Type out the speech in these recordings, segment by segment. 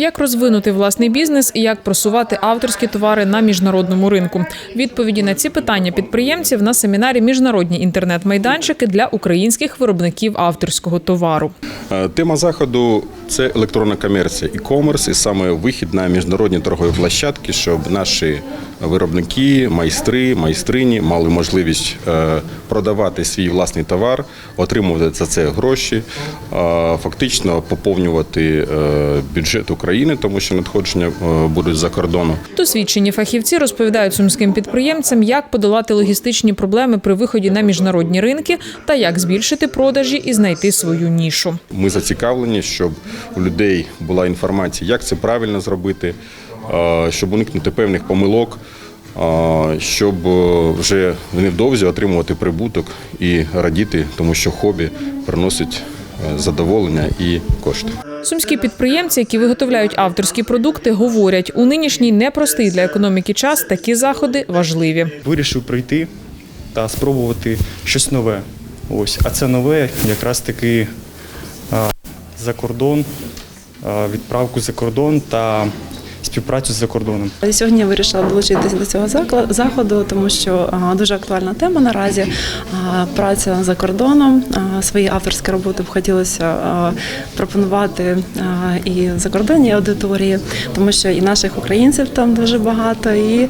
Як розвинути власний бізнес і як просувати авторські товари на міжнародному ринку? Відповіді на ці питання підприємців на семінарі Міжнародні інтернет-майданчики для українських виробників авторського товару. Е, Тема заходу це електронна комерція, і-комерс, і саме вихід на міжнародні торгові площадки, щоб наші виробники, майстри, майстрині мали можливість е, продавати свій власний товар, отримувати за це гроші, е, фактично поповнювати бюджет України, тому що надходження е, будуть за кордону. Досвідчені фахівці розповідають сумським підприємцям, як подолати логістичні проблеми при виході на міжнародні ринки та як збільшити продажі і знайти свою нішу. Ми зацікавлені, щоб у людей була інформація, як це правильно зробити, е, щоб уникнути певних помилок, е, щоб вже невдовзі отримувати прибуток і радіти, тому що хобі приносить задоволення і кошти. Сумські підприємці, які виготовляють авторські продукти, говорять, у нинішній непростий для економіки час такі заходи важливі. вирішив прийти та спробувати щось нове. Ось, а це нове якраз таки за кордон, відправку за кордон та співпрацю з кордоном. Сьогодні я вирішила долучитися до цього заходу, тому що дуже актуальна тема наразі. Праця за кордоном. Свої авторські роботи б хотілося пропонувати і закордонній аудиторії, тому що і наших українців там дуже багато. І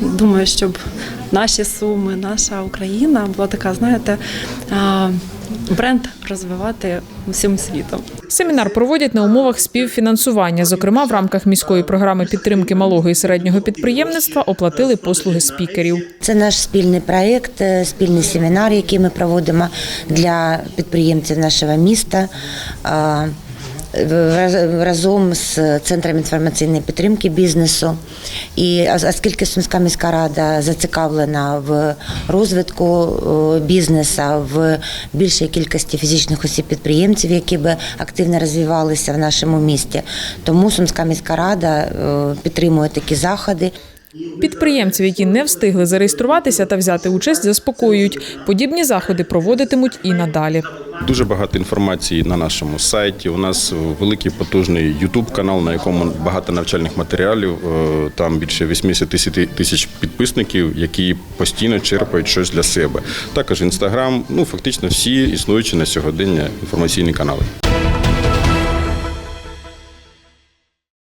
думаю, щоб наші суми, наша Україна була така, знаєте, бренд розвивати всім світом. Семінар проводять на умовах співфінансування. Зокрема, в рамках міської програми підтримки малого і середнього підприємництва оплатили послуги спікерів. Це наш спільний проєкт, е, спільний семінар, який ми проводимо для підприємців нашого міста. Разом з центром інформаційної підтримки бізнесу, і ос- оскільки Сумська міська рада зацікавлена в розвитку е, бізнесу, в більшій кількості фізичних осіб підприємців, які би активно розвивалися в нашому місті, тому Сумська міська рада е, підтримує такі заходи. Підприємців, які не встигли зареєструватися та взяти участь, заспокоюють. Подібні заходи проводитимуть і надалі. Дуже багато інформації на нашому сайті. У нас великий потужний youtube канал, на якому багато навчальних матеріалів. Е, Там більше 80 тисяч підписників, які постійно черпають щось для себе. Також інстаграм, ну фактично всі існуючі на сьогодення інформаційні канали.